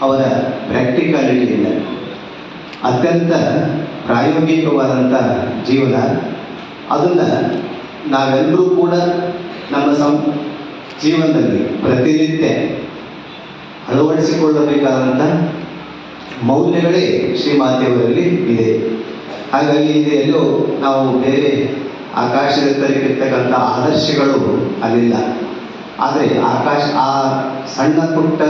ಅವರ ಪ್ರಾಕ್ಟಿಕಾಲಿಟಿಯಿಂದ ಅತ್ಯಂತ ಪ್ರಾಯೋಗಿಕವಾದಂಥ ಜೀವನ. ಅದನ್ನು ನಾವೆಲ್ಲರೂ ಕೂಡ ನಮ್ಮ ಸಂ, ಜೀವನದಲ್ಲಿ ಪ್ರತಿನಿತ್ಯ ಅಳವಡಿಸಿಕೊಳ್ಳಬೇಕಾದಂಥ ಮೌಲ್ಯಗಳೇ ಶ್ರೀಮಾತೆಯವರಲ್ಲಿ ಇದೆ. ಹಾಗಾಗಿ ಇದು ಎಲ್ಲೋ ನಾವು ಬೇರೆ ಆಕಾಶದಲ್ಲಿರ್ತಕ್ಕಂಥ ಆದರ್ಶಗಳು ಅಲ್ಲಿಲ್ಲ. ಆದರೆ ಆಕಾಶ, ಆ ಸಣ್ಣ ಪುಟ್ಟ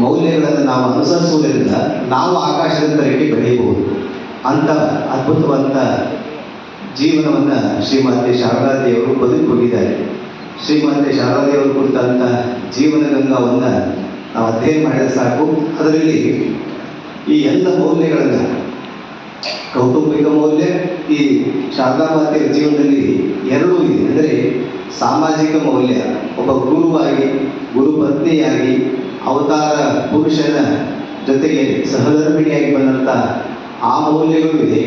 ಮೌಲ್ಯಗಳನ್ನು ನಾವು ಅನುಸರಿಸುವುದರಿಂದ ನಾವು ಆಕಾಶದಿಂದ ಆಕಾಶದೆತ್ತರಕ್ಕೆ ಬೆಳೆಯಬಹುದು ಅಂತ ಅದ್ಭುತವಾದ ಜೀವನವನ್ನು ಶ್ರೀಮಾತೆ ಶಾರದಾದೇವರು ಬದುಕು ಶ್ರೀಮತಿ ಶಾರದಾದೇವರು ಕುರಿತಂಥ ಜೀವನ ಗಂಗಾವನ್ನು ನಾವು ಅಧ್ಯಯನ ಮಾಡಿದ್ರೆ ಸಾಕು. ಅದರಲ್ಲಿ ಈ ಎಲ್ಲ ಮೌಲ್ಯಗಳನ್ನು, ಕೌಟುಂಬಿಕ ಮೌಲ್ಯ, ಈ ಶಾರದಾ ಮಾತೆಯ ಜೀವನದಲ್ಲಿ ಎರಡೂ ಇದೆ. ಅಂದರೆ ಸಾಮಾಜಿಕ ಮೌಲ್ಯ, ಒಬ್ಬ ಗುರುವಾಗಿ ಗುರು ಪತ್ನಿಯಾಗಿ ಅವತಾರ ಪುರುಷನ ಜೊತೆಗೆ ಸಹಧರ್ಮಿಣಿಯಾಗಿ ಬಂದಂಥ ಆ ಮೌಲ್ಯಗಳು ಇದೆ.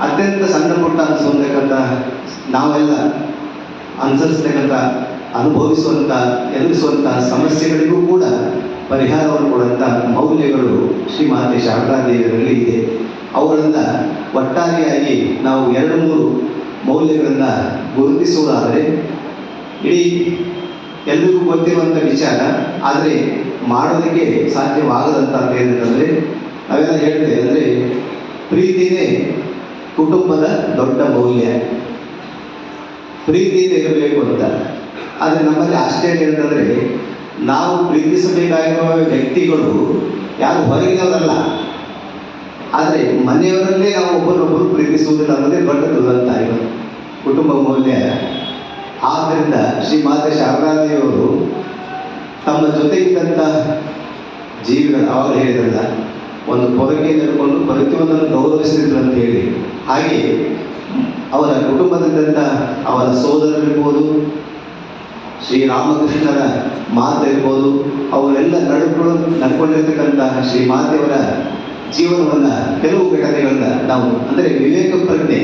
ಅತ್ಯಂತ ಸಣ್ಣ ಪುಟ್ಟ ಅನಿಸುವಂತಕ್ಕಂಥ ನಾವೆಲ್ಲ ಅನುಸರಿಸ್ತಕ್ಕಂಥ ಅನುಭವಿಸುವಂಥ ಎದುರಿಸುವಂಥ ಸಮಸ್ಯೆಗಳಿಗೂ ಕೂಡ ಪರಿಹಾರವನ್ನು ಕೊಡುವಂಥ ಮೌಲ್ಯಗಳು ಶ್ರೀಮಾತೆ ಶಾರದಾದೇವಿಯರಲ್ಲಿ ಇದೆ. ಅವುಗಳನ್ನು ಒಟ್ಟಾರೆಯಾಗಿ ನಾವು ಎರಡು ಮೂರು ಮೌಲ್ಯಗಳನ್ನು ಗುರುತಿಸುವುದಾದರೆ ಇಡೀ ಎಲ್ರಿಗೂ ಗೊತ್ತಿರುವಂಥ ವಿಚಾರ. ಆದರೆ ಮಾಡೋದಕ್ಕೆ ಸಾಧ್ಯವಾಗದಂತ ಏನಂತಂದರೆ ನಾವೆಲ್ಲ ಹೇಳ್ತೇವೆ, ಅಂದರೆ ಪ್ರೀತಿನೇ ಕುಟುಂಬದ ದೊಡ್ಡ ಮೌಲ್ಯ. ಪ್ರೀತಿಯಿಂದ ಇರಬೇಕು ಅಂತ. ಆದರೆ ನಮ್ಮಲ್ಲಿ ಆಶ್ಚರ್ಯ ಏನಂತಂದರೆ ನಾವು ಪ್ರೀತಿಸಬೇಕಾಗಿರುವ ವ್ಯಕ್ತಿಗಳು ಯಾರು ಹೊರಗಿನವರಲ್ಲ. ಆದರೆ ಮನೆಯವರಲ್ಲೇ ನಾವು ಒಬ್ಬರೊಬ್ಬರು ಪ್ರೀತಿಸುವುದಿಲ್ಲ ಅನ್ನೋದೇ ದೊಡ್ಡ ದುರಂತ ಇವತ್ತು ಕುಟುಂಬ ಮೌಲ್ಯ. ಆದ್ದರಿಂದ ಶ್ರೀ ಮಾತೆ ಶಾರದಾದೇವಿಯವರು ತಮ್ಮ ಜೊತೆ ಇದ್ದಂಥ ಜೀವಿಗಳು ಅವಾಗ ಹೇಳಿದ್ರಲ್ಲ, ಒಂದು ಪೊದಕೆ ನಡ್ಕೊಂಡು ಪ್ರತಿಯೊಂದನ್ನು ಗೌರವಿಸ್ತಿದ್ರು ಅಂತ ಹೇಳಿ. ಹಾಗೆ ಅವರ ಕುಟುಂಬದಿಂದ ಅವರ ಸೋದರರಿರ್ಬೋದು ಶ್ರೀರಾಮಕೃಷ್ಣರ ಮಾತೆ ಇರ್ಬೋದು, ಅವರೆಲ್ಲ ನಡ್ಕೊಂಡು ನಡ್ಕೊಂಡಿರ್ತಕ್ಕಂಥ ಶ್ರೀ ಮಾತೆಯವರ ಜೀವನವನ್ನು ಕೆಲವು ಘಟನೆಗಳನ್ನ ನಾವು, ಅಂದರೆ ವಿವೇಕ ಪ್ರಜ್ಞೆ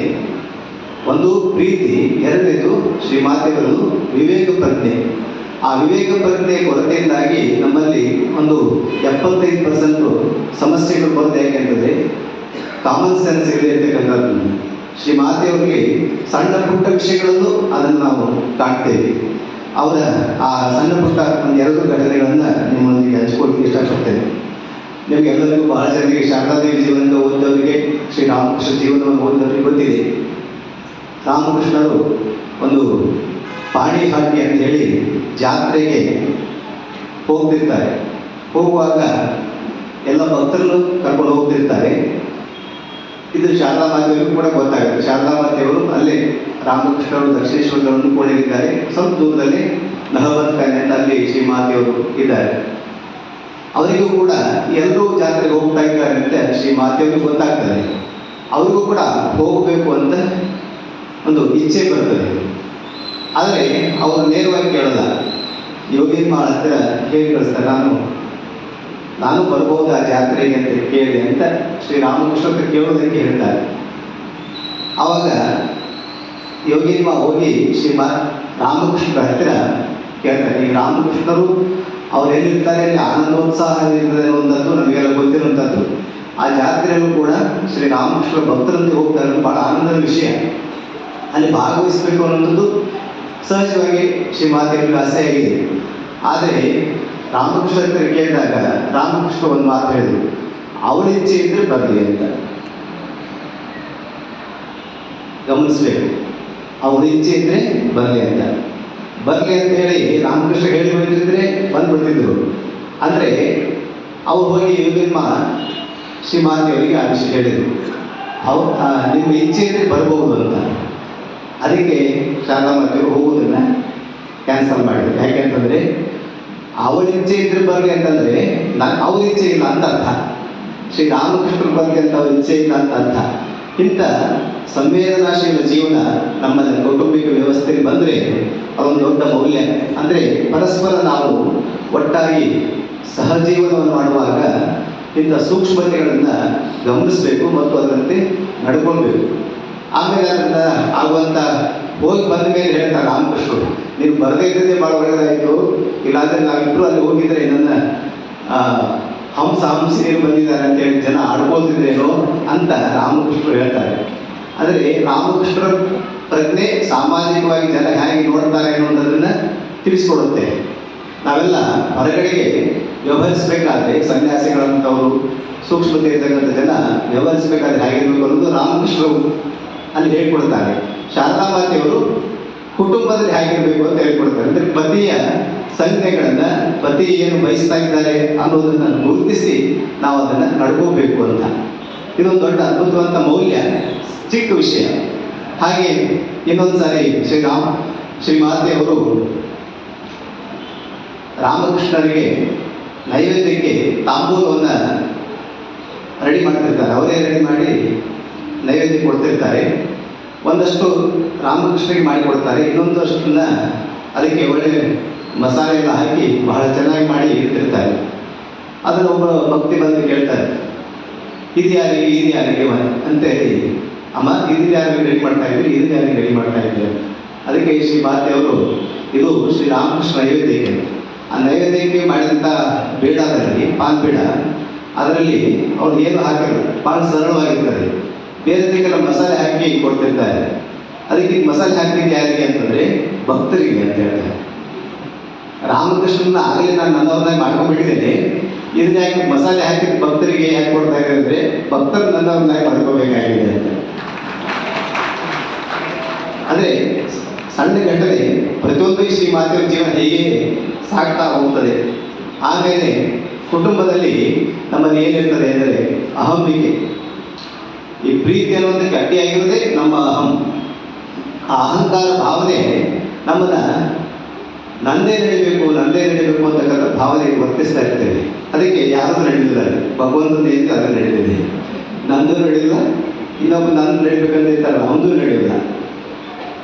ಒಂದು ಪ್ರೀತಿ, ಎರಡನೇದು ಶ್ರೀ ಮಾತೆಗಳು ವಿವೇಕ ಪ್ರಜ್ಞೆ. ಆ ವಿವೇಕ ಪ್ರಜ್ಞೆ ಕೊರತೆಯಿಂದಾಗಿ ನಮ್ಮಲ್ಲಿ ಒಂದು ಎಪ್ಪತ್ತೈದು ಪರ್ಸೆಂಟು ಸಮಸ್ಯೆಗಳು ಬರುತ್ತೆ. ಯಾಕೆಂತಂದರೆ ಕಾಮನ್ ಸೆನ್ಸ್ ಇದೆ ಅಂತಕ್ಕಂಥದ್ದು. ಶ್ರೀ ಮಾತೆಯವರಿಗೆ ಸಣ್ಣ ಪುಟ್ಟ ವಿಷಯಗಳಲ್ಲೂ ಅದನ್ನು ನಾವು ಕಾಣ್ತೇವೆ. ಅವರ ಆ ಸಣ್ಣ ಪುಟ್ಟ ಒಂದು ಎರಡು ಘಟನೆಗಳನ್ನು ನಿಮ್ಮೊಂದಿಗೆ ಹಂಚಿಕೊಳ್ಳಿ ಇಷ್ಟಪಡ್ತೇನೆ. ನಿಮಗೆಲ್ಲರಿಗೂ ಬಹಳ ಜನರಿಗೆ ಶಾರದಾದೇವಿ ಜೀವನದ ಓದಿದವರಿಗೆ ಶ್ರೀ ರಾಮಕೃಷ್ಣ ಜೀವನವನ್ನು ಓದಿದವರಿಗೆ ಗೊತ್ತಿದೆ. ರಾಮಕೃಷ್ಣರು ಒಂದು ಪಾಣಿಹಾಟಿ ಅಂತ ಹೇಳಿ ಜಾತ್ರೆಗೆ ಹೋಗ್ತಿರ್ತಾರೆ. ಹೋಗುವಾಗ ಎಲ್ಲ ಭಕ್ತರನ್ನು ಕರ್ಕೊಂಡು ಹೋಗ್ತಿರ್ತಾರೆ. ಇದು ಶಾರದಾ ಮಾತೆಯವರಿಗೂ ಕೂಡ ಗೊತ್ತಾಗುತ್ತೆ. ಶಾರದಾ ಮಾತೆಯವರು ಅಲ್ಲೇ ರಾಮಕೃಷ್ಣರು ದಕ್ಷಿಣೇಶ್ವರಗಳನ್ನು ಕೂಡ ಇದ್ದಾರೆ ಸ್ವಲ್ಪ ದೂರದಲ್ಲಿ ನಹಬತ್ಕಾನೆ ಅಂತ ಅಲ್ಲಿ ಶ್ರೀ ಮಾತೆಯವರು ಇದ್ದಾರೆ. ಅವರಿಗೂ ಕೂಡ ಎಲ್ಲರೂ ಜಾತ್ರೆಗೆ ಹೋಗ್ತಾ ಇದ್ದಾರೆ ಅಂತ ಶ್ರೀ ಮಾತೆಯವರಿಗೂ ಗೊತ್ತಾಗ್ತದೆ. ಅವರಿಗೂ ಕೂಡ ಹೋಗಬೇಕು ಅಂತ ಒಂದು ಇಚ್ಛೆ ಬರ್ತದೆ. ಆದರೆ ಅವರು ನೇರವಾಗಿ ಕೇಳಲ್ಲ. ಯೋಗಿ ಹತ್ತಿರ ಹೇಳಿ ಕಳಿಸ್ತಾರೆ ನಾನು ನಾನು ಬರ್ಬೋದು ಆ ಜಾತ್ರೆಗೆ ಅಂತ ಕೇಳಿ ಅಂತ ಶ್ರೀರಾಮಕೃಷ್ಣ ಹತ್ರ ಕೇಳೋದಕ್ಕೆ ಹೇಳ್ತಾರೆ ಆವಾಗ ಯೋಗಿನ್ಮ ಹೋಗಿ ಶ್ರೀಮ ರಾಮಕೃಷ್ಣರ ಹತ್ತಿರ ಕೇಳ್ತಾರೆ ಈ ರಾಮಕೃಷ್ಣರು ಅವ್ರು ಅಲ್ಲಿ ಆನಂದೋತ್ಸಾಹ ಇರುವಂಥದ್ದು ನಮಗೆಲ್ಲ ಗೊತ್ತಿರುವಂಥದ್ದು. ಆ ಜಾತ್ರೆಯಲ್ಲೂ ಕೂಡ ಶ್ರೀ ರಾಮಕೃಷ್ಣ ಭಕ್ತರಂತೆ ಹೋಗ್ತಾರೆ ಬಹಳ ಆನಂದದ ವಿಷಯ. ಅಲ್ಲಿ ಭಾಗವಹಿಸಬೇಕು ಅನ್ನೋದು ಸಹಜವಾಗಿ ಶ್ರೀ ಮಾತೆಯವರಿಗೆ ಆಸೆ ಆಗಿದೆ ಆದರೆ ರಾಮಕೃಷ್ಣ ಹತ್ರ ಕೇಳಿದಾಗ ರಾಮಕೃಷ್ಣ ಒಂದು ಮಾತು ಹೇಳಿದ್ರು, ಅವಳ ಇಚ್ಛೆ ಇದ್ರೆ ಬರಲಿ ಅಂತ. ಗಮನಿಸ್ಬೇಕು. ಅವಳ ಇಚ್ಛೆ ಇದ್ರೆ ಬರಲಿ ಅಂತ. ಬರಲಿ ಅಂತ ಹೇಳಿ ರಾಮಕೃಷ್ಣ ಹೇಳಿ ಬಂದಿದ್ರೆ ಬಂದು ಬರ್ತಿದ್ರು ಅಂದರೆ ಅವ್ರು ಹೋಗಿ ಯೋಗಿನ್ಮ ಶ್ರೀಮಾತೆಯವರಿಗೆ ಆ ವಿಷಯ ಹೇಳಿದರು. ಅವ್ ನಿಮ್ಮ ಇಚ್ಛೆ ಇದ್ರೆ ಬರ್ಬೋದು ಅಂತ. ಅದಕ್ಕೆ ಶಾರದಾ ಮಾತೆಯವರು ಹೋಗುವುದನ್ನ ಕ್ಯಾನ್ಸಲ್ ಮಾಡಿದ್ರು. ಯಾಕೆಂತಂದರೆ ಅವಳ ಇಚ್ಛೆ ಇದ್ರೆ ಬರಲಿ ಅಂತಂದರೆ ನಾನು ಅವ್ರ ಇಚ್ಛೆ ಇಲ್ಲ ಅಂತ ಅರ್ಥ. ಶ್ರೀ ರಾಮಕೃಷ್ಣರ ಬಗ್ಗೆ ಅಂತ ಅವ್ರ ಇಚ್ಛೆ ಇಲ್ಲ ಅಂತ ಅರ್ಥ. ಇಂಥ ಸಂವೇದನಾಶೀಲ ಜೀವನ ನಮ್ಮ ಕೌಟುಂಬಿಕ ವ್ಯವಸ್ಥೆಗೆ ಬಂದರೆ ಅದೊಂದು ದೊಡ್ಡ ಮೌಲ್ಯ. ಅಂದರೆ ಪರಸ್ಪರ ನಾವು ಒಟ್ಟಾಗಿ ಸಹಜೀವನವನ್ನು ಮಾಡುವಾಗ ಇಂಥ ಸೂಕ್ಷ್ಮತೆಗಳನ್ನು ಗಮನಿಸಬೇಕು ಮತ್ತು ಅದರಂತೆ ನಡ್ಕೊಳ್ಬೇಕು. ಆಮೇಲೆ ಅದರಿಂದ ಆಗುವಂಥ ಹೋಗಿ ಬಂದ ಮೇಲೆ ಹೇಳ್ತಾರೆ ರಾಮಕೃಷ್ಣರು ನೀವು ಬರದೇ ಇದ್ದದೇ ಭಾಳ ಒಳ್ಳೆಯದಾಯಿತು ಇಲ್ಲಾಂದರೆ ನಾವಿಬ್ಬರು ಅಲ್ಲಿ ಹೋಗಿದ್ರೆ ನನ್ನ ಹಂಸ ಹಂಸಿನಿಯರು ಬಂದಿದ್ದಾರೆ ಅಂತೇಳಿ ಜನ ಆಡ್ಬೋದಿದ್ರೇನೋ ಅಂತ ರಾಮಕೃಷ್ಣರು ಹೇಳ್ತಾರೆ. ಆದರೆ ರಾಮಕೃಷ್ಣರ ಪ್ರಜ್ಞೆ ಸಾಮಾಜಿಕವಾಗಿ ಜನ ಹೇಗೆ ನೋಡ್ತಾರೆ ಅನ್ನೋದನ್ನು ತಿಳಿಸ್ಕೊಡುತ್ತೆ. ನಾವೆಲ್ಲ ಹೊರಗಡೆಗೆ ವ್ಯವಹರಿಸಬೇಕಾದ್ರೆ ಸನ್ಯಾಸಿಗಳಂಥವರು ಸೂಕ್ಷ್ಮತೆ ಇರ್ತಕ್ಕಂಥ ಜನ ವ್ಯವಹರಿಸಬೇಕಾದ್ರೆ ಹೇಗಿರಬೇಕು ಅನ್ನೋದು ರಾಮಕೃಷ್ಣರು ಅಲ್ಲಿ ಹೇಳ್ಕೊಡ್ತಾರೆ. ಶಾಂತಾಮಾತೆಯವರು ಕುಟುಂಬದಲ್ಲಿ ಹೇಗಿರಬೇಕು ಅಂತ ಹೇಳ್ಕೊಡ್ತಾರೆ. ಅಂದರೆ ಪತಿಯ ಸಂಜ್ಞೆಗಳನ್ನ ಪತಿ ಏನು ಬಯಸ್ತಾ ಇದ್ದಾರೆ ಅನ್ನೋದನ್ನ ಗುರುತಿಸಿ ನಾವು ಅದನ್ನ ನಡ್ಕೋಬೇಕು ಅಂತ. ಇದೊಂದು ದೊಡ್ಡ ಅದ್ಭುತವಾದ ಮೌಲ್ಯ, ಚಿಕ್ಕ ವಿಷಯ. ಹಾಗೆ ಇನ್ನೊಂದು ಸಾರಿ ಶ್ರೀ ಶ್ರೀಮಾತೆಯವರು ರಾಮಕೃಷ್ಣರಿಗೆ ನೈವೇದ್ಯಕ್ಕೆ ತಾಂಬೂಲವನ್ನು ರೆಡಿ ಮಾಡ್ತಿರ್ತಾರೆ. ಅವರೇ ರೆಡಿ ಮಾಡಿ ನೈವೇದ್ಯ ಕೊಡ್ತಿರ್ತಾರೆ. ಒಂದಷ್ಟು ರಾಮಕೃಷ್ಣಗೆ ಮಾಡಿಕೊಡ್ತಾರೆ ಇನ್ನೊಂದಷ್ಟನ್ನ ಅದಕ್ಕೆ ಒಳ್ಳೆ ಮಸಾಲೆ ಎಲ್ಲ ಹಾಕಿ ಬಹಳ ಚೆನ್ನಾಗಿ ಮಾಡಿ ಇಟ್ಟಿರ್ತಾರೆ. ಅದನ್ನು ಒಬ್ಬ ಭಕ್ತಿ ಬಂದು ಕೇಳ್ತಾರೆ. ಇದು ಯಾರಿಗೆ ಇದು ಯಾರಿಗೆ ಅಂತ ಹೇಳಿ. ಅಮ್ಮ, ಇದು ಯಾರಿಗೆ ರೆಡಿ ಮಾಡ್ತಾ ಇದ್ರಿ, ಇದು ಯಾರಿಗೆ ರೆಡಿ ಮಾಡ್ತಾ ಇದ್ದೀರಿ ಅದಕ್ಕೆ ಶ್ರೀ ಮಾತೆಯವರು ಇದು ಶ್ರೀ ರಾಮಕೃಷ್ಣ ನೈವೇದ್ಯಕ್ಕೆ. ಆ ನೈವೇದ್ಯಕ್ಕೆ ಮಾಡಿದಂಥ ಬೀಡಾದಲ್ಲಿ, ಪಾನ್ ಬೇಡ, ಅದರಲ್ಲಿ ಅವ್ರು ಏನು ಹಾಕಿಲ್ಲ ಭಾಳ ಸರಳವಾಗಿರ್ತದೆ. ಬೇರೆದಕ್ಕೆಲ್ಲ ಮಸಾಲೆ ಹಾಕಿ ಕೊಡ್ತಿರ್ತಾರೆ. ಅದಕ್ಕೆ ಮಸಾಲೆ ಹಾಕಿದ್ದು ಯಾರಿಗೆ ಅಂತಂದ್ರೆ ಭಕ್ತರಿಗೆ ಅಂತ ಹೇಳ್ತಾರೆ. ರಾಮಕೃಷ್ಣನ ಆಗಲೇ ನಾನು ನನ್ನವ್ರನ್ನಾಗಿ ಮಾಡ್ಕೊಂಡ್ಬಿಟ್ಟಿದ್ದೇನೆ. ಇದನ್ನ ಯಾಕೆ ಮಸಾಲೆ ಹಾಕಿದ ಭಕ್ತರಿಗೆ ಯಾಕೆ ಕೊಡ್ತಾ ಇದ್ದಾರೆ ಅಂದ್ರೆ ಭಕ್ತರು ನನ್ನವ್ರನ್ನಾಗಿ ಮಾಡ್ಕೋಬೇಕಾಗಿದೆ ಅಂತ. ಅಂದ್ರೆ ಸಣ್ಣ ಘಟನೆ ಪ್ರತಿಯೊಂದು ಶ್ರೀ ಮಾತೃ ಜೀವನ ಹೇಗೆ ಸಾಕ್ತಾ ಹೋಗ್ತದೆ. ಆಮೇಲೆ ಕುಟುಂಬದಲ್ಲಿ ನಮ್ಮಲ್ಲಿ ಏನಿರ್ತದೆ ಅಂದರೆ ಅಹಂಬಿಕೆ. ಈ ಪ್ರೀತಿ ಅನ್ನೋದಕ್ಕೆ ಅಡ್ಡಿಯಾಗಿರೋದೇ ನಮ್ಮ ಅಹಂ. ಆ ಅಹಂಕಾರ ಭಾವನೆ ನಮ್ಮನ್ನ ನಂದೇ ನಡಿಬೇಕು ನಂದೇ ನಡಿಬೇಕು ಅಂತಕ್ಕಂಥ ಭಾವನೆ ವರ್ತಿಸ್ತಾ ಇರ್ತೇವೆ. ಅದಕ್ಕೆ ಯಾರೂ ನಡೆದಿಲ್ಲ ಭಗವಂತನ ಏನಿದೆ ಅದು ನಡೆದಿದೆ ನಂದು ನಡೆದಿಲ್ಲ ಇನ್ನೊಬ್ಬ ನಂದು ನಡಿಬೇಕಂತ ಇರ್ತಾರಲ್ಲ ಅವನದು ನಡೆಯಿಲ್ಲ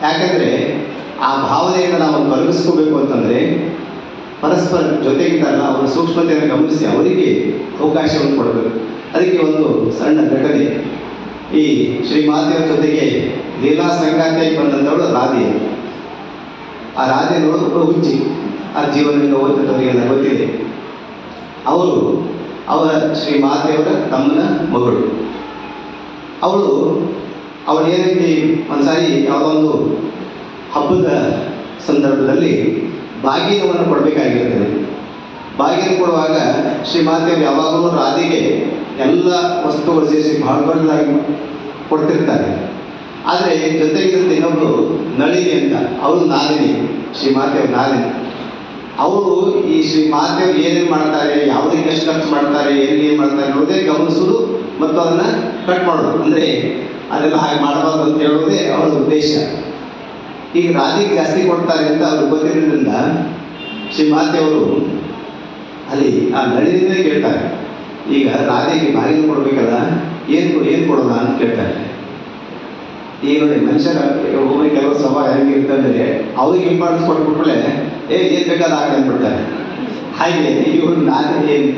ಯಾಕಂದ್ರೆ ಆ ಭಾವನೆಯನ್ನು ನಾವು ತೊಲಗಿಸ್ಕೋಬೇಕು ಅಂತಂದ್ರೆ ಪರಸ್ಪರ ಜೊತೆಗಿದ್ದಾರಲ್ಲ ಅವರ ಸೂಕ್ಷ್ಮತೆಯನ್ನು ಗಮನಿಸಿ ಅವರಿಗೆ ಅವಕಾಶವನ್ನು ಕೊಡಬೇಕು. ಅದಕ್ಕೆ ಒಂದು ಸಣ್ಣ ಘಟನೆ. ಈ ಶ್ರೀ ಮಾತೆಯ ಜೊತೆಗೆ ಲೀಲಾ ಸಂಗಾತಿಯಾಗಿ ಬಂದಂಥವಳು ರಾಧೆ. ಆ ರಾಧೆ ನೋಡೋದು ಹುಚ್ಚಿ. ಆ ಜೀವನದಿಂದ ಓದಿದವರಿಗೆಲ್ಲ ಗೊತ್ತಿದೆ. ಅವರು ಅವರ ಶ್ರೀ ಮಾತೆಯವರ ತಮ್ಮನ ಮಗಳು. ಅವಳು ಅವಳು ಏನೈತಿ ಒಂದ್ಸಾರಿ ಯಾವುದೊಂದು ಹಬ್ಬದ ಸಂದರ್ಭದಲ್ಲಿ ಬಾಗಿನವನ್ನು ಕೊಡಬೇಕಾಗಿರ್ತದೆ ಬಾಗಿನ ಕೊಡುವಾಗ ಶ್ರೀ ಮಾತೆಯವರು ಯಾವಾಗಲೂ ರಾಧಿಗೆ ಎಲ್ಲ ವಸ್ತುಗಳು ಸೇರಿಸಿ ಬಹಳ ದೊಡ್ಡದಾಗಿ ಕೊಡ್ತಿರ್ತಾರೆ. ಆದರೆ ಜೊತೆಗಿರುತ್ತೆ ಇನ್ನೊಬ್ಬರು ನಳಿನಿ ಅಂತ. ನಾಲಿನಿ, ಶ್ರೀ ಮಾತೆಯವ್ರ ನಾಲಿನಿ. ಅವರು ಈ ಶ್ರೀ ಮಾತೆಯವ್ರು ಏನೇನು ಮಾಡ್ತಾರೆ, ಯಾವುದಕ್ಕೆ ಎಷ್ಟು ಖರ್ಚು ಮಾಡ್ತಾರೆ ಏನೇನು ಏನು ಮಾಡ್ತಾರೆ ಅನ್ನೋದೇ ಗಮನಿಸೋದು ಮತ್ತು ಅದನ್ನು ಕಟ್ ಮಾಡೋದು. ಅಂದರೆ ಅದೆಲ್ಲ ಹಾಗೆ ಮಾಡಬಾರ್ದು ಅಂತ ಹೇಳೋದೇ ಅವರ ಉದ್ದೇಶ. ಈಗ ರಾಧಿಗೆ ಜಾಸ್ತಿ ಕೊಡ್ತಾರೆ ಅಂತ ಅವ್ರಿಗೆ ಗೊತ್ತಿರೋದ್ರಿಂದ ಶ್ರೀ ಮಾತೆಯವರು ಅಲ್ಲಿ ಆ ನಳಿನಿಂದಲೇ ಕೇಳ್ತಾರೆ. ಈಗ ರಾಧೆಗೆ ಬಾಗಿಲು ಕೊಡ್ಬೇಕಲ್ಲ, ಏನು ಏನು ಕೊಡೋಣ ಅಂತ ಕೇಳ್ತಾರೆ. ಈಗ ಮನುಷ್ಯರ ಒಬ್ಬರಿಗೆ ಕೆಲವು ಸ್ವಭಾವ ಹೆಂಗಿರ್ತಂದ್ರೆ ಅವ್ರಿಗೆ ಇಂಪಾರ್ಟೆನ್ಸ್ ಕೊಟ್ಬಿಟ್ರೆ ಏ, ಏನು ಬೇಕಾದ ಹಾಗೆ ಅಂದ್ಬಿಡ್ತಾರೆ. ಹಾಗೆ ಇವರು ನಾನು ಏನು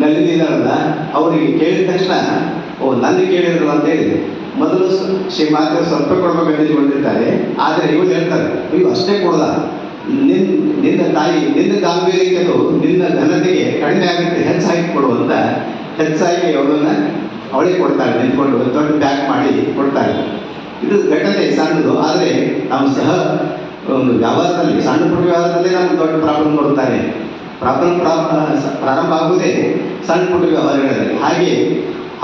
ನಲ್ಲಿದ್ದಾರಲ್ಲ ಅವರಿಗೆ ಕೇಳಿದ ತಕ್ಷಣ, ಓ ನನ್ನ ಅಂತ ಹೇಳಿ. ಮೊದಲು ಶ್ರೀ ಮಾತ್ರ ಸ್ವಲ್ಪ ಕೊಡ್ಬೇಕು ಬಂದಿರ್ತಾರೆ ಆದರೆ ಇವ್ರು ಹೇಳ್ತಾರೆ, ಅಯ್ಯೋ, ಅಷ್ಟೇ ಕೊಡಲ್ಲ. ನಿನ್, ನಿನ್ನ ತಾಯಿ, ನಿನ್ನ ಗಾಂಭೀರ್ಯಗಳು ನಿನ್ನ ಘನತೆಗೆ ಕಡಿಮೆ ಆಗುತ್ತೆ, ಹೆಚ್ಚಾಗಿ ಕೊಡು ಅಂತ ಹೆಚ್ಚಾಗಿ ಅವಳನ್ನ ಅವಳಿಗೆ ಕೊಡ್ತಾರೆ ನಿಂತ್ಕೊಂಡು ದೊಡ್ಡ ಪ್ಯಾಕ್ ಮಾಡಿ ಕೊಡ್ತಾರೆ ಇದು ಘಟನೆ ಸಣ್ಣದು, ಆದರೆ ನಮ್ಮ ಸಹ ಒಂದು ವ್ಯವಹಾರದಲ್ಲಿ, ಸಣ್ಣ ಪುಟ್ಟ ವ್ಯವಹಾರದಲ್ಲೇ ನಮ್ಗೆ ದೊಡ್ಡ ಪ್ರಾಬ್ಲಮ್ ಕೊಡ್ತಾರೆ ಪ್ರಾಬ್ಲಮ್ ಪ್ರಾರಂಭ ಆಗುವುದೇ ಸಣ್ಣ ಪುಟ್ಟ ವ್ಯವಹಾರಗಳಲ್ಲಿ. ಹಾಗೆ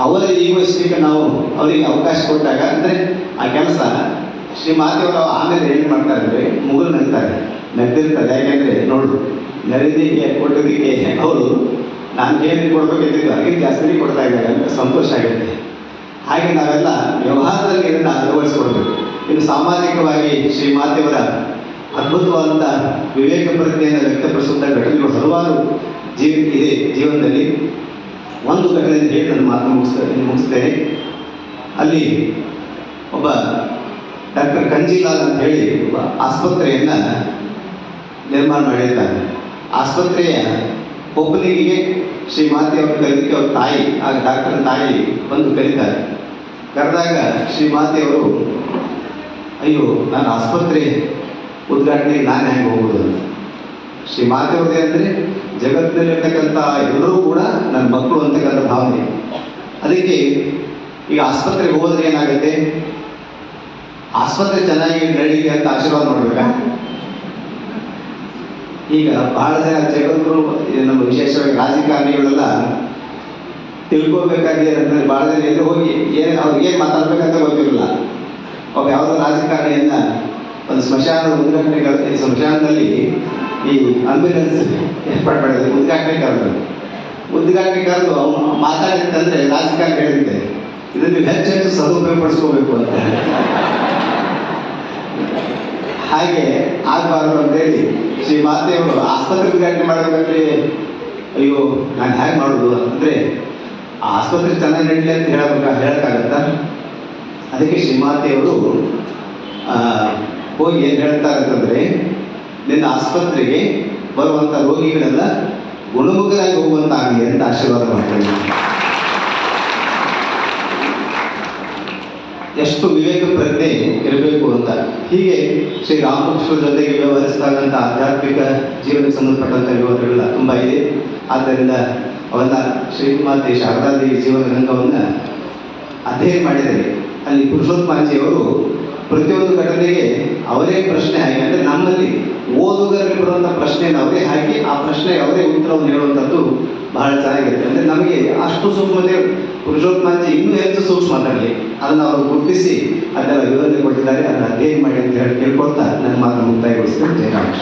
ಅವರ ಈಗೋಷ್ಟಿಗೆ ನಾವು ಅವರಿಗೆ ಅವಕಾಶ ಕೊಟ್ಟಾಗ, ಅಂದರೆ ಆ ಕೆಲಸ ಶ್ರೀ ಮಾತೆಯವರು ಆಮೇಲೆ ಏನು ಮಾಡ್ತಾರೆ ಅಂದರೆ ಮುಗಿದು ನಗ್ತಿರ್ತಾರೆ ಯಾಕೆಂದರೆ ನೋಡು ನರೇಂದ್ರಿಗೆ ಕೊಟ್ಟದಕ್ಕೆ ಅವರು ನಾನು ಏನು ಕೊಡ್ಬೇಕಿದ್ದು ಅದಕ್ಕೆ ಜಾಸ್ತಿ ಕೊಡ್ತಾ ಇದ್ದಾರೆ ಅಂತ ಸಂತೋಷ ಆಗಿರುತ್ತೆ ಹಾಗೆ ನಾವೆಲ್ಲ ವ್ಯವಹಾರದಲ್ಲಿ ಇದನ್ನು ಅಳವಡಿಸ್ಕೊಳ್ಬೇಕು. ಇನ್ನು ಸಾಮಾಜಿಕವಾಗಿ ಶ್ರೀ ಮಾತೆಯವರ ಅದ್ಭುತವಾದಂಥ ವಿವೇಕ ಪ್ರಜ್ಞೆಯನ್ನು ವ್ಯಕ್ತಪಡಿಸುವಂಥ ಘಟನೆಗಳು ಹಲವಾರು ಜೀವ ಇದೆ ಜೀವನದಲ್ಲಿ. ಒಂದು ಘಟನೆ ಹೇಳಿ ನನ್ನ ಮಾತು ಮುಗಿಸ್ತೇನೆ ಮುಗಿಸ್ತೇನೆ. ಅಲ್ಲಿ ಒಬ್ಬ ಡಾಕ್ಟರ್ ಕಂಜಿಲಾಲ್ ಅಂತ ಹೇಳಿ ಒಬ್ಬ ಆಸ್ಪತ್ರೆಯನ್ನು ನಿರ್ಮಾಣ ಮಾಡಿರ್ತಾರೆ ಆಸ್ಪತ್ರೆಯ ಒಬ್ಬನಿಗೆ ಶ್ರೀ ಮಾತೆಯವರು ಕರೀಲಿಕ್ಕೆ ಅವ್ರ ತಾಯಿ ಆ ಡಾಕ್ಟರ್ ತಾಯಿ ಬಂದು ಕರೀತಾರೆ. ಕರೆದಾಗ ಶ್ರೀ ಮಾತೆಯವರು, ಅಯ್ಯೋ, ನಾನು ಆಸ್ಪತ್ರೆ ಉದ್ಘಾಟನೆಗೆ ನಾನು ಹೆಂಗೆ ಹೋಗೋದು ಅಂತ. ಶ್ರೀ ಮಾತೆಯವ್ರದೇ ಅಂದರೆ ಜಗತ್ತಿನಲ್ಲಿರ್ತಕ್ಕಂಥ ಎಲ್ಲರೂ ಕೂಡ ನನ್ನ ಮಕ್ಕಳು ಅಂತಕ್ಕಂಥ ಭಾವನೆ. ಅದಕ್ಕೆ ಈಗ ಆಸ್ಪತ್ರೆಗೆ ಹೋದ್ರೆ ಏನಾಗುತ್ತೆ? ಆಸ್ಪತ್ರೆ ಚೆನ್ನಾಗಿ ನಡೀಲಿ ಅಂತ ಆಶೀರ್ವಾದ ಮಾಡ್ಬೇಕಾ? ಈಗ ಬಹಳ ಜನ ಜಗದ್ರು ನಮ್ಮ ವಿಶೇಷವಾಗಿ ರಾಜಕಾರಣಿಗಳೆಲ್ಲ ತಿಳ್ಕೋಬೇಕಾಗಿದೆ ಅಂದರೆ ಬಹಳ ಜನ ಎಲ್ಲಿ ಹೋಗಿ ಏನು ಅವ್ರಿಗೆ ಏನು ಮಾತಾಡ್ಬೇಕಂತ ಗೊತ್ತಿರಲ್ಲ. ಒಬ್ಬ ಯಾವುದೋ ರಾಜಕಾರಣಿಯನ್ನ ಒಂದು ಸ್ಮಶಾನ ಈ ಸ್ಮಶಾನದಲ್ಲಿ ಈ ಆಂಬ್ಯುಲೆನ್ಸ್ ಏರ್ಪಾಡು ಮಾಡಿದ್ರು ಉದ್ಘಾಟನೆ ಕರೆದ್ರು. ಉದ್ಘಾಟನೆ ಕರೆದು ಅವನು ಮಾತಾಡಿತ್ತಂದ್ರೆ ರಾಜಕಾರಣಿ ಹೇಳಿದ್ದೆ ಇದನ್ನು ಹೆಚ್ಚು ಹೆಚ್ಚು ಸದುಪಯೋಗ ಪಡಿಸ್ಕೋಬೇಕು ಅಂತ. ಹಾಗೆ ಆಗಬಾರ್ದು ಅಂತೇಳಿ ಶ್ರೀ ಮಾತೆಯವರು ಆಸ್ಪತ್ರೆ ಉದ್ಘಾಟನೆ ಮಾಡಬೇಕಂದ್ರೆ ಅಯ್ಯೋ, ನಾನು ಹೇಗೆ ಮಾಡೋದು? ಅಂದರೆ ಆ ಆಸ್ಪತ್ರೆ ಚೆನ್ನಾಗಿ ನಡೀಲಿ ಅಂತ ಹೇಳಬೇಕ, ಹೇಳಕ್ಕಾಗತ್ತಾ? ಅದಕ್ಕೆ ಶ್ರೀಮಾತೆಯವರು ಹೋಗಿ ಏನು ಹೇಳ್ತಾರೆ ಅಂತಂದರೆ ನಿನ್ನ ಆಸ್ಪತ್ರೆಗೆ ಬರುವಂಥ ರೋಗಿಗಳೆಲ್ಲ ಗುಣಮುಖರಾಗಿ ಹೋಗುವಂತಾಗಲಿ ಅಂತ ಆಶೀರ್ವಾದ ಮಾಡ್ತಾರೆ ಎಷ್ಟು ವಿವೇಕ ಪ್ರಜ್ಞೆ ಇರಬೇಕು ಅಂತ. ಹೀಗೆ ಶ್ರೀ ರಾಮಕೃಷ್ಣ ಜೊತೆಗೆ ವ್ಯವಹರಿಸ್ತಕ್ಕಂಥ ಆಧ್ಯಾತ್ಮಿಕ ಜೀವನಕ್ಕೆ ಸಂಬಂಧಪಟ್ಟಂಥ ವಿವರಗಳೆಲ್ಲ ತುಂಬ ಇದೆ. ಆದ್ದರಿಂದ ಅವನ್ನ ಶ್ರೀಮಾತೆ ಶಾರದಾದೇವಿ ಜೀವನ ರಂಗವನ್ನು ಅಧ್ಯಯನ ಮಾಡಿದರೆ ಅಲ್ಲಿ ಪುರುಷೋತ್ಮಾಜಿಯವರು ಪ್ರತಿಯೊಂದು ಘಟನೆಗೆ ಅವರೇ ಪ್ರಶ್ನೆ ಆಗಿ, ಅಂದರೆ ನಮ್ಮಲ್ಲಿ ಓದುಗರಿಗೆ ಬರುವಂಥ ಪ್ರಶ್ನೆ ಅವರೇ ಹಾಕಿ ಆ ಪ್ರಶ್ನೆ ಅವರೇ ಉತ್ತರವನ್ನು ಹೇಳುವಂಥದ್ದು ಬಹಳ ಚೆನ್ನಾಗಿರುತ್ತೆ. ಅಂದರೆ ನಮಗೆ ಅಷ್ಟು ಸೂಕ್ಷ್ಮತೆ ಪುರುಷೋತ್ಮಾಜಿ ಇನ್ನೂ ಹೆಚ್ಚು ಸೂಕ್ಷ್ಮ ಅದರಲ್ಲಿ. ಅದನ್ನು ಅವರು ಗುರುತಿಸಿ ಅದೆಲ್ಲ ವಿವರಣೆ ಕೊಟ್ಟಿದ್ದಾರೆ. ಅದನ್ನು ಅಧ್ಯಯನ ಮಾಡಿ ಅಂತ ಹೇಳಿ ಕೇಳ್ಕೊಳ್ತಾ ನನ್ನ ಮಾತನ್ನು ಮುಕ್ತಾಯಗೊಳಿಸ್ತೇನೆ. ಜಯರಾಮ್